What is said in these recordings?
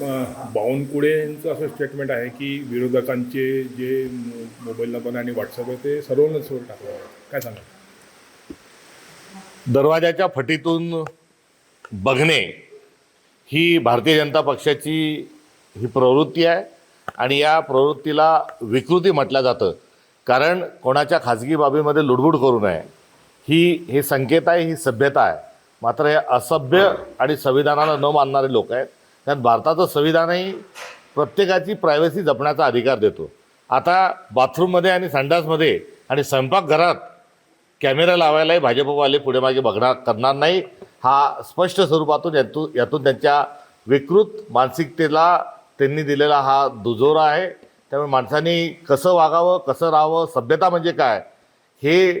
बावनकुळेंचं असं स्टेटमेंट आहे की विरोधकांचे जे मोबाईल नंबर आणि व्हॉट्सअप आहे ते सर्व नसवर टाकलं काय सांगा दरवाजाच्या फटीतून बघणे ही भारतीय जनता पक्षाची ही प्रवृत्ती आहे आणि या प्रवृत्तीला विकृती म्हटलं जातं. कारण कोणाच्या खाजगी बाबीमध्ये लुडबुड करू नये ही हे संकेत आहे ही सभ्यता आहे. मात्र हे असभ्य आणि संविधानाला न मानणारे लोक आहेत. त्यात भारताचं संविधानही प्रत्येकाची प्रायव्हसी जपण्याचा अधिकार देतो. आता बाथरूममध्ये आणि संडासमध्ये आणि स्वयंपाकघरात कॅमेरा लावायलाही भाजपवाले पुढे मागे बघणार करणार नाही. हा स्पष्ट स्वरूपातून यातून यातून त्यांच्या विकृत मानसिकतेला त्यांनी दिलेला हा दुजोरा आहे. त्यामुळे माणसांनी कसं वागावं कसं राहावं सभ्यता म्हणजे काय हे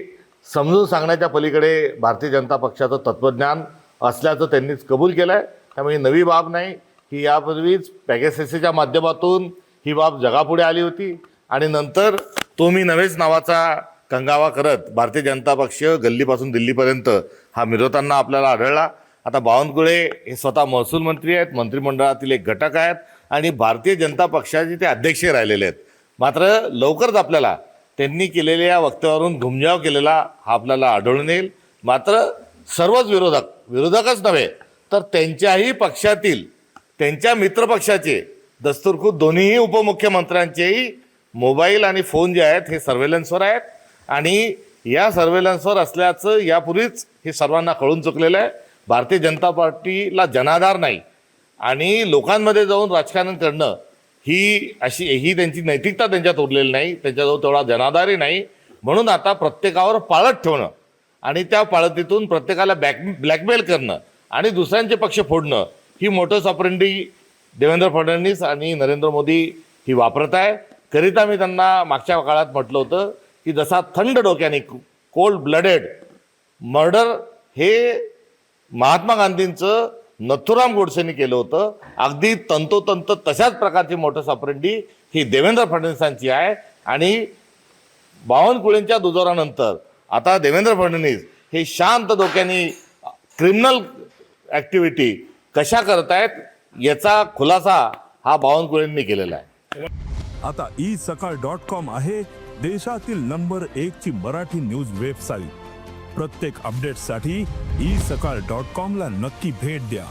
समजून सांगण्याच्या पलीकडे भारतीय जनता पक्षाचं तत्त्वज्ञान असल्याचं त्यांनीच कबूल केलं आहे त्यामुळे ही नवी बाब नाही. की यापूर्वीच पॅगेसेसीच्या माध्यमातून ही बाब जगापुढे आली होती. आणि नंतर तो मी नव्हेच नावाचा कंगावा करत भारतीय जनता पक्ष गल्लीपासून दिल्लीपर्यंत हा मिरवताना आपल्याला आढळला. आता बावनकुळे हे स्वतः महसूल मंत्री आहेत मंत्रिमंडळातील एक घटक आहेत आणि भारतीय जनता पक्षाचे ते अध्यक्ष राहिलेले आहेत. मात्र लवकरच आपल्याला त्यांनी केलेल्या या वक्तव्यावरून घुमजाव केलेला हा आपल्याला आढळून येईल. मात्र सर्वच विरोधक विरोधकच नव्हे तर त्यांच्याही पक्षातील त्यांच्या मित्रपक्षाचे दस्तूरखुद दोन्हीही उपमुख्यमंत्र्यांचेही मोबाईल आणि फोन जे आहेत हे सर्वेलन्सवर आहेत. आणि या सर्वेलन्सवर असल्याचं यापूर्वीच हे सर्वांना कळून चुकलेलं आहे. भारतीय जनता पार्टीला जनाधार नाही. आणि लोकांमध्ये जाऊन राजकारण करणं ही अशी ही त्यांची नैतिकता त्यांच्यात उरलेली नाही. त्यांच्याजवळ तेवढा जनाधारही नाही. म्हणून आता प्रत्येकावर पाळत ठेवणं आणि त्या पाळतीतून प्रत्येकाला बॅक ब्लॅकमेल करणं आणि दुसऱ्यांचे पक्ष फोडणं ही मोटर्स ऑपरेंडी देवेंद्र फडणवीस आणि नरेंद्र मोदी ही वापरत आहे. करिता मी त्यांना मागच्या काळात म्हटलं होतं की जसा थंड डोक्याने कोल्ड ब्लडेड मर्डर हे महात्मा गांधींचं नथुराम गोडसेंनी केलं होतं. अगदी तंतोतंत तशाच प्रकारची मोटर्स ऑपरेंडी ही देवेंद्र फडणवीसांची आहे. आणि बावनकुळेंच्या दुजोरानंतर आता देवेंद्र फडणवीस हे शांत डोक्याने क्रिमिनल ॲक्टिव्हिटी कशा करतायत याचा खुलासा हा बावनकुळेंनी केलेला आहे. आता ई सकाळ डॉट कॉम आहे देशातील नंबर एक ची मराठी न्यूज वेबसाईट. प्रत्येक अपडेटसाठी ई सकाळ डॉट कॉम ला नक्की भेट द्या.